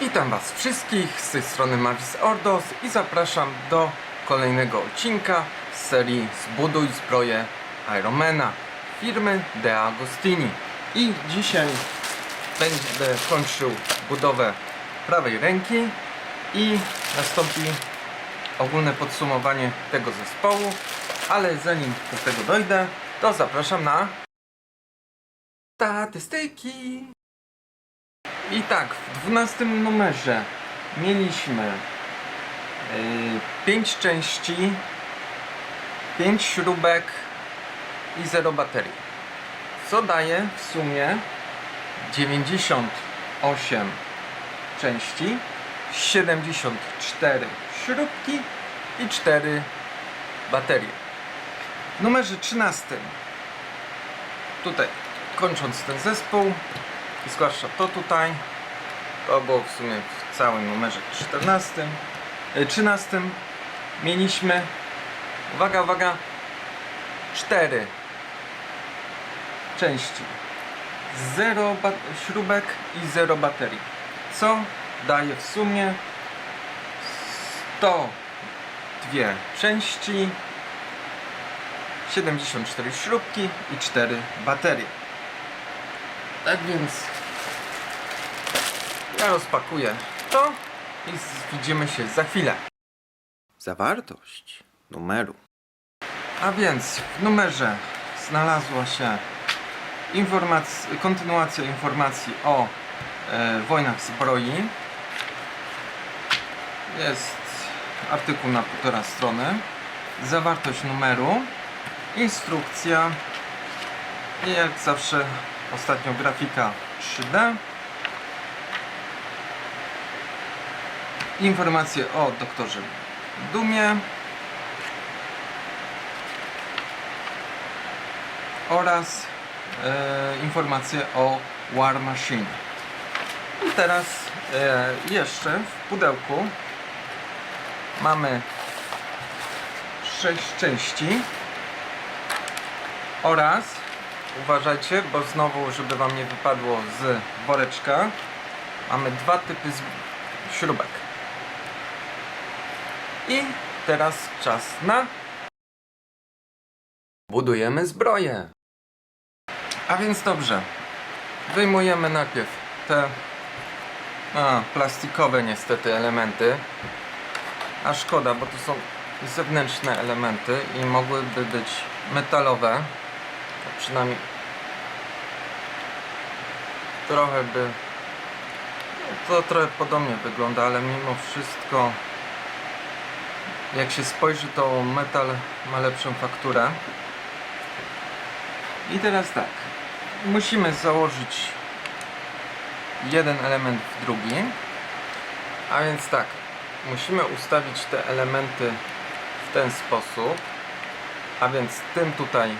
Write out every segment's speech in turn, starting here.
Witam Was wszystkich z tej strony Mavis Ordos i zapraszam do kolejnego odcinka z serii Zbuduj zbroję Ironmana firmy De Agostini. I dzisiaj będę kończył budowę prawej ręki i nastąpi ogólne podsumowanie tego zespołu, ale zanim do tego dojdę, to zapraszam na statystyki. I tak, w 12 numerze mieliśmy 5 części, 5 śrubek i 0 baterii. Co daje w sumie 98 części, 74 śrubki i 4 baterie. W numerze 13 tutaj kończąc ten zespół zwłaszcza to tutaj to było w sumie w całym numerze 14 e, 13 mieliśmy uwaga, uwaga 4 części. 0 śrubek i 0 baterii co daje w sumie 102 części 74 śrubki i 4 baterie tak więc ja rozpakuję to i widzimy się za chwilę. Zawartość numeru. A więc w numerze znalazła się informac- kontynuacja informacji o e, wojnach zbroi. Jest artykuł na półtora strony. Zawartość numeru. Instrukcja. I jak zawsze ostatnio grafika 3D. Informacje o doktorze Dumie oraz e, informacje o War Machine. I teraz e, jeszcze w pudełku mamy 6 części oraz uważajcie, bo znowu, żeby Wam nie wypadło z woreczka, mamy dwa typy śrubek. I teraz czas na budujemy zbroję. A więc dobrze. Wyjmujemy najpierw te a, plastikowe niestety elementy. A szkoda, bo to są zewnętrzne elementy i mogłyby być metalowe. Przynajmniej trochę by no, to trochę podobnie wygląda, ale mimo wszystko jak się spojrzy to metal ma lepszą fakturę. I teraz tak musimy założyć jeden element w drugi. A więc tak musimy ustawić te elementy w ten sposób. A więc tym tutaj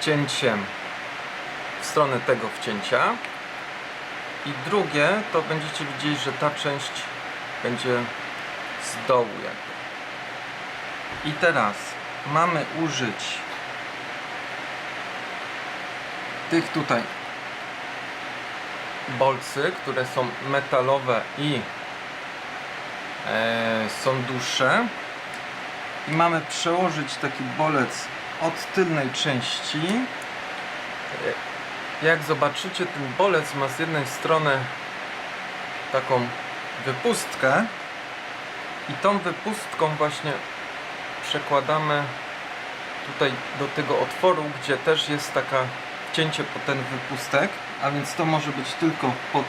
wcięciem w stronę tego wcięcia i drugie to będziecie widzieli, że ta część będzie z dołu jakby. I teraz mamy użyć tych tutaj bolcy, które są metalowe i e, są dłuższe i mamy przełożyć taki bolec od tylnej części jak zobaczycie ten bolec ma z jednej strony taką wypustkę i tą wypustką właśnie przekładamy tutaj do tego otworu, gdzie też jest taka wcięcie pod ten wypustek, a więc to może być tylko pod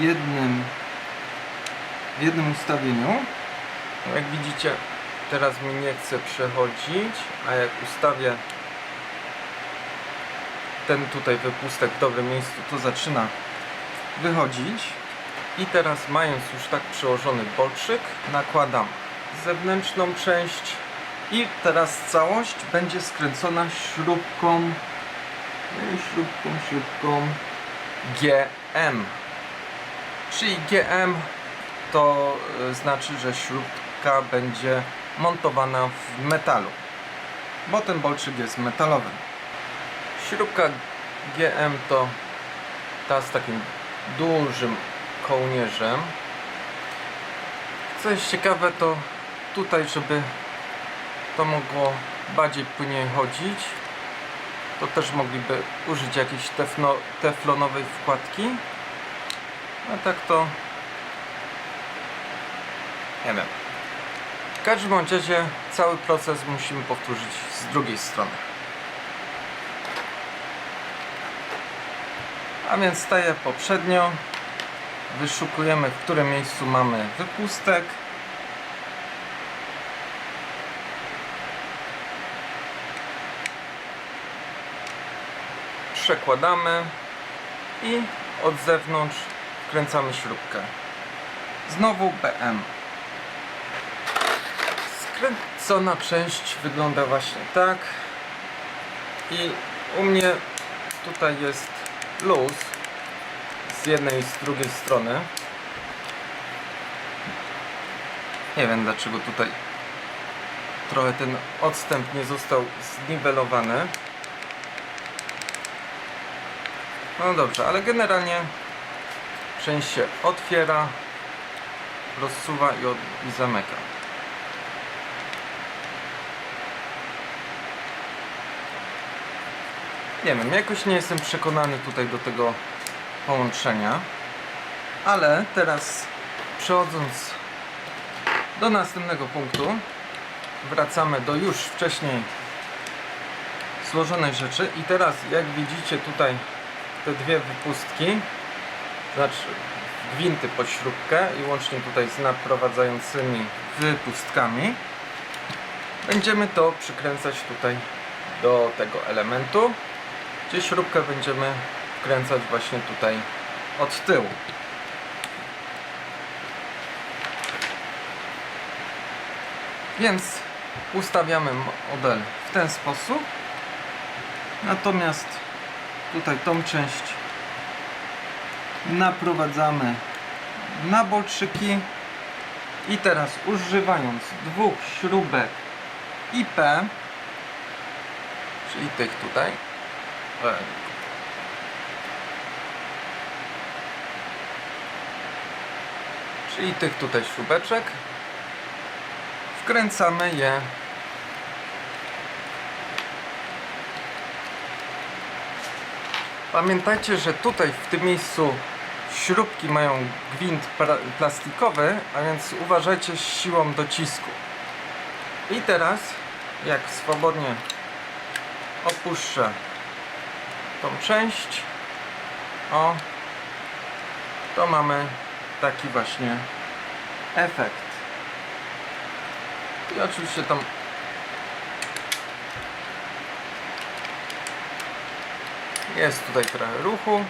jednym w jednym ustawieniu. Jak widzicie, teraz mi nie chce przechodzić, a jak ustawię ten tutaj wypustek w dobrym miejscu, to zaczyna wychodzić. I teraz mając już tak przyłożony bolczyk, nakładam zewnętrzną część i teraz całość będzie skręcona śrubką no śrubką, śrubką GM. Czyli GM to y, znaczy, że śrubka będzie montowana w metalu, bo ten bolczyk jest metalowy. Śrubka GM to ta z takim dużym kołnierzem. Co jest ciekawe, to tutaj, żeby to mogło bardziej płynnie chodzić, to też mogliby użyć jakiejś teflonowej wkładki. A tak to nie wiem. Każdym razie cały proces musimy powtórzyć z drugiej strony. A więc jak poprzednio, wyszukujemy w którym miejscu mamy wypustek. Przekładamy i od zewnątrz wkręcamy śrubkę. Znowu BM. Skręcona część wygląda właśnie tak. I u mnie tutaj jest luz z jednej i z drugiej strony. Nie wiem dlaczego tutaj trochę ten odstęp nie został zniwelowany. No dobrze, ale generalnie część się otwiera, rozsuwa i, od, i zamyka. Nie wiem, jakoś nie jestem przekonany tutaj do tego połączenia. Ale teraz przechodząc do następnego punktu, wracamy do już wcześniej złożonej rzeczy i teraz jak widzicie tutaj te dwie wypustki, znaczy gwinty pod śrubkę i łącznie tutaj z naprowadzającymi wypustkami będziemy to przykręcać tutaj do tego elementu gdzie śrubkę będziemy wkręcać właśnie tutaj od tyłu. Więc ustawiamy model w ten sposób. Natomiast tutaj tą część naprowadzamy na bolszyki i teraz używając dwóch śrubek IP, czyli tych tutaj, Czyli tych tutaj śrubeczek. Wkręcamy je. Pamiętajcie, że tutaj w tym miejscu śrubki mają gwint plastikowy, a więc uważajcie z siłą docisku. I teraz, jak swobodnie opuszczę tą część. O to mamy taki właśnie efekt. I oczywiście tam jest tutaj trochę ruchu.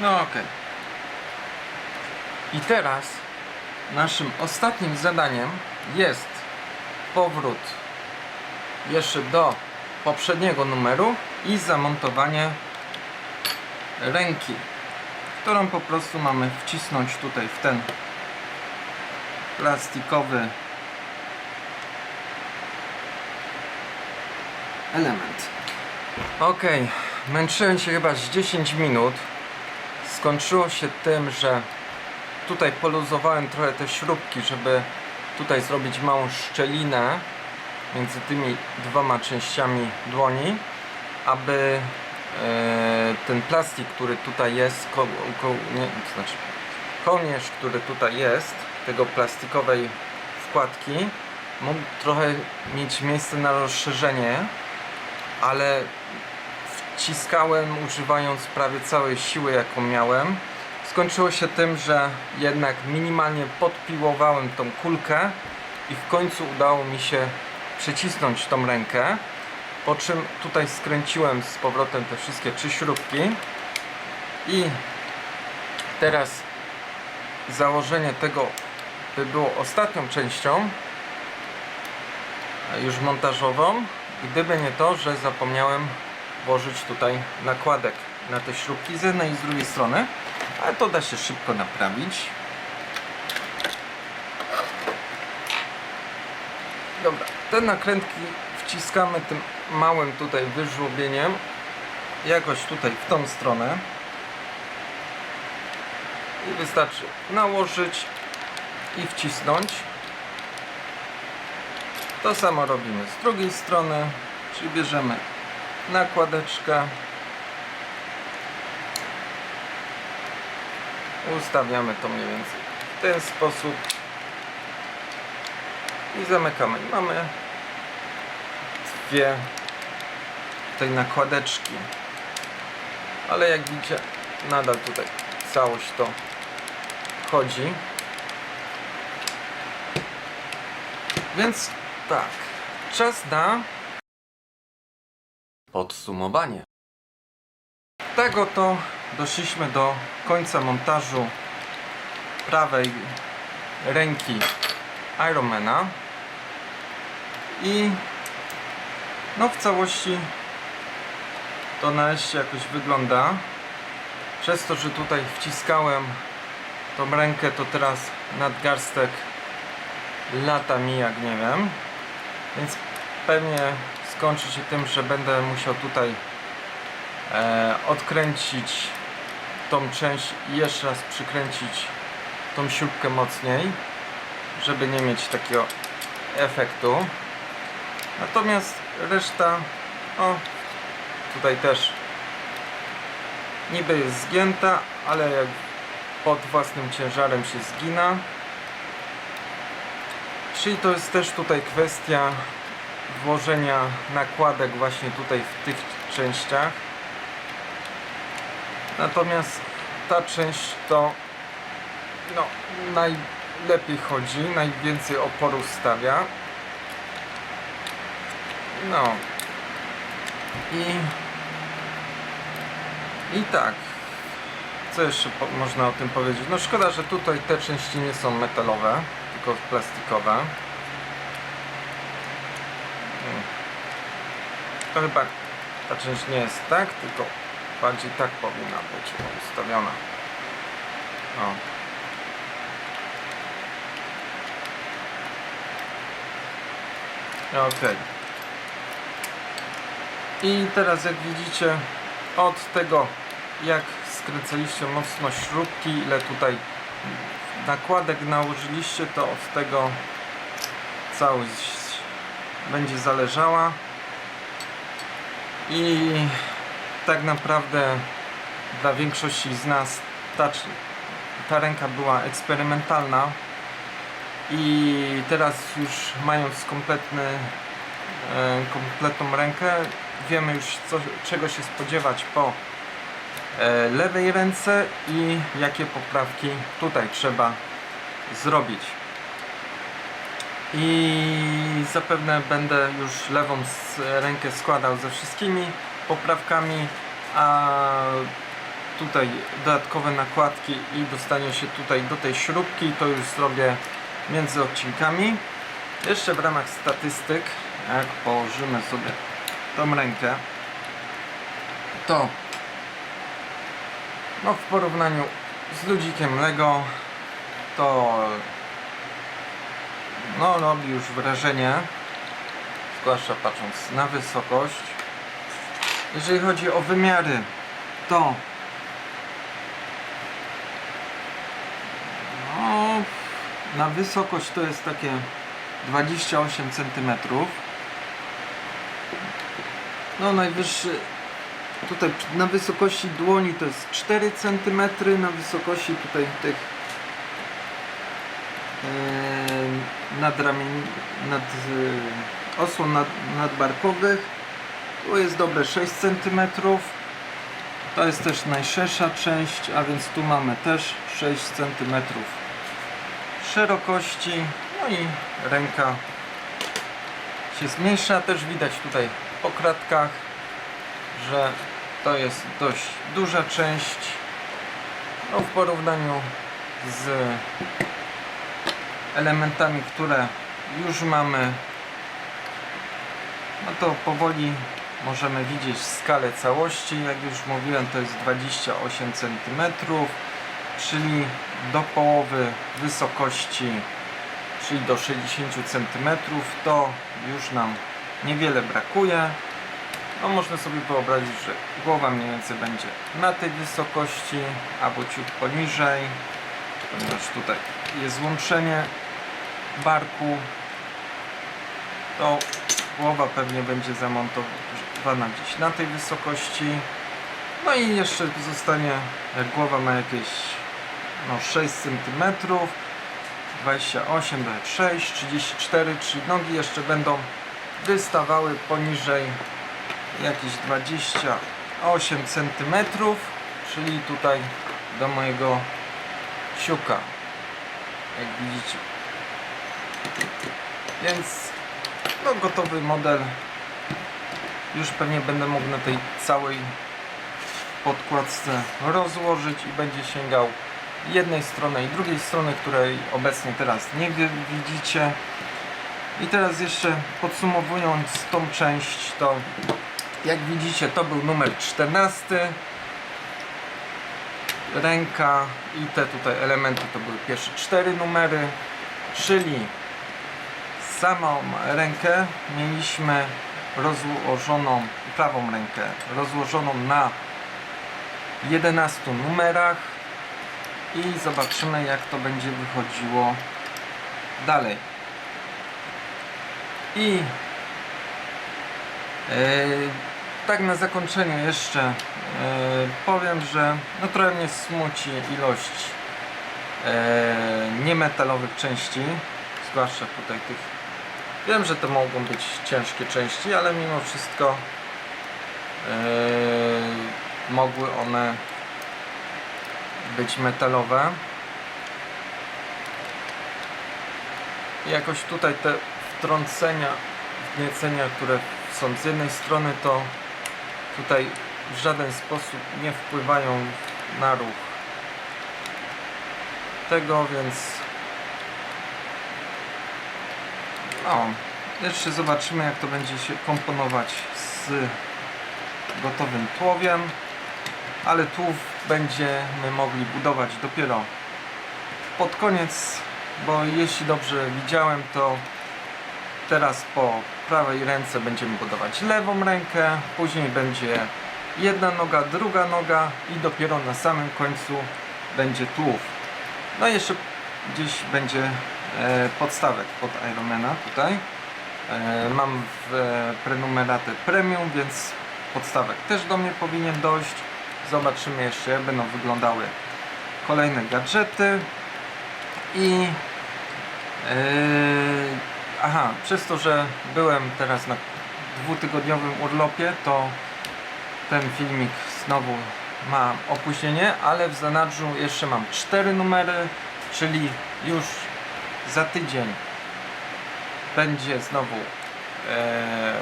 No okej. okay. I teraz naszym ostatnim zadaniem jest powrót jeszcze do poprzedniego numeru i zamontowanie ręki, którą po prostu mamy wcisnąć tutaj w ten plastikowy element. Ok, męczyłem się chyba z 10 minut. Skończyło się tym, że tutaj poluzowałem trochę te śrubki, żeby tutaj zrobić małą szczelinę między tymi dwoma częściami dłoni, aby e, ten plastik, który tutaj jest, ko, ko, nie, to znaczy kołnierz, który tutaj jest, tego plastikowej wkładki, mógł trochę mieć miejsce na rozszerzenie, ale wciskałem używając prawie całej siły, jaką miałem skończyło się tym, że jednak minimalnie podpiłowałem tą kulkę i w końcu udało mi się przycisnąć tą rękę po czym tutaj skręciłem z powrotem te wszystkie trzy śrubki. I teraz założenie tego by było ostatnią częścią już montażową. Gdyby nie to, że zapomniałem włożyć tutaj nakładek na te śrubki z jednej i z drugiej strony ale to da się szybko naprawić. Dobra, te nakrętki wciskamy tym małym tutaj wyżłobieniem jakoś tutaj w tą stronę. I wystarczy nałożyć i wcisnąć. To samo robimy z drugiej strony, czyli bierzemy nakładeczkę, ustawiamy to mniej więcej w ten sposób i zamykamy. Mamy dwie tej nakładeczki, ale jak widzicie, nadal tutaj całość to chodzi. Więc tak, czas na podsumowanie. Tak oto doszliśmy do końca montażu prawej ręki Ironmana. I no w całości to nareszcie jakoś wygląda. Przez to, że tutaj wciskałem tą rękę to teraz nadgarstek lata mi jak nie wiem. Więc pewnie skończy się tym, że będę musiał tutaj odkręcić tą część i jeszcze raz przykręcić tą śrubkę mocniej żeby nie mieć takiego efektu. Natomiast reszta o tutaj też niby jest zgięta ale jak pod własnym ciężarem się zgina. Czyli to jest też tutaj kwestia włożenia nakładek właśnie tutaj w tych częściach natomiast ta część to no najlepiej chodzi najwięcej oporu stawia. No. I i tak. Co jeszcze można o tym powiedzieć? No szkoda, że tutaj te części nie są metalowe tylko plastikowe. Hmm. to chyba ta część nie jest tak, tylko bardziej tak powinna być ustawiona. O. Ok. I teraz jak widzicie od tego jak skręcaliście mocno śrubki, ile tutaj nakładek nałożyliście, to od tego całość będzie zależała i tak naprawdę dla większości z nas ta, ta ręka była eksperymentalna i teraz już mając kompletny, e, kompletną rękę wiemy już co, czego się spodziewać po e, lewej ręce i jakie poprawki tutaj trzeba zrobić. I zapewne będę już lewą rękę składał ze wszystkimi poprawkami a tutaj dodatkowe nakładki i dostanie się tutaj do tej śrubki. To już zrobię między odcinkami. Jeszcze w ramach statystyk jak położymy sobie tą rękę to no w porównaniu z ludzikiem Lego to no robi już wrażenie zwłaszcza patrząc na wysokość jeżeli chodzi o wymiary to no, na wysokość to jest takie 28 cm no najwyższy tutaj na wysokości dłoni to jest 4 cm na wysokości tutaj tych e, nadramień, nad e, osłon nad, nadbarkowych tu jest dobre 6 cm to jest też najszersza część a więc tu mamy też 6 cm szerokości. No i ręka się zmniejsza. Też widać tutaj po kratkach że to jest dość duża część. No w porównaniu z elementami, które już mamy no to powoli możemy widzieć skalę całości. Jak już mówiłem to jest 28 cm czyli do połowy wysokości czyli do 60 cm, to już nam niewiele brakuje. No można sobie wyobrazić, że głowa mniej więcej będzie na tej wysokości albo ciut poniżej, ponieważ tutaj jest złączenie barku, to głowa pewnie będzie zamontowana gdzieś na tej wysokości. No i jeszcze zostanie, głowa ma jakieś no, 6 cm, 28 do 6, 34, czyli nogi jeszcze będą wystawały poniżej jakieś 28 cm, czyli tutaj do mojego siuka, jak widzicie. Więc no, gotowy model już pewnie będę mógł na tej całej podkładce rozłożyć i będzie sięgał jednej strony i drugiej strony, której obecnie teraz nie wi- widzicie. I teraz jeszcze podsumowując tą część, to jak widzicie to był numer 14 ręka i te tutaj elementy to były pierwsze cztery numery czyli samą rękę mieliśmy rozłożoną prawą rękę rozłożoną na 11 numerach i zobaczymy jak to będzie wychodziło dalej i yy, tak na zakończenie jeszcze yy, powiem, że no trochę mnie smuci ilość yy, niemetalowych części, zwłaszcza tutaj tych. Wiem, że to mogą być ciężkie części, ale mimo wszystko yy, mogły one być metalowe. I jakoś tutaj te wtrącenia, wgniecenia, które są z jednej strony, to tutaj w żaden sposób nie wpływają na ruch tego, więc no, jeszcze zobaczymy jak to będzie się komponować z gotowym tłowiem, ale tłów będziemy mogli budować dopiero pod koniec, bo jeśli dobrze widziałem, to teraz po prawej ręce będziemy budować lewą rękę, później będzie jedna noga, druga noga i dopiero na samym końcu będzie tułów. No i jeszcze gdzieś będzie podstawek pod Ironmana tutaj. E, mam e, prenumeratę premium, więc podstawek też do mnie powinien dojść. Zobaczymy jeszcze jak będą wyglądały kolejne gadżety i Yy, aha, przez to, że byłem teraz na dwutygodniowym urlopie, to ten filmik znowu ma opóźnienie, ale w zanadrzu jeszcze mam cztery numery, czyli już za tydzień będzie znowu e,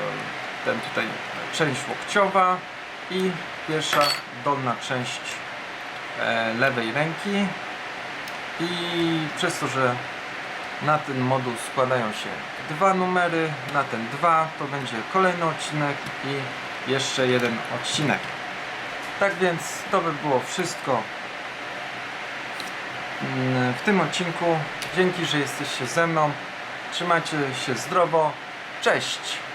ten tutaj część łokciowa i pierwsza dolna część e, lewej ręki i przez to, że na ten moduł składają się dwa numery, na ten dwa to będzie kolejny odcinek i jeszcze jeden odcinek. Tak więc to by było wszystko w tym odcinku. Dzięki, że jesteście ze mną. Trzymajcie się zdrowo. Cześć!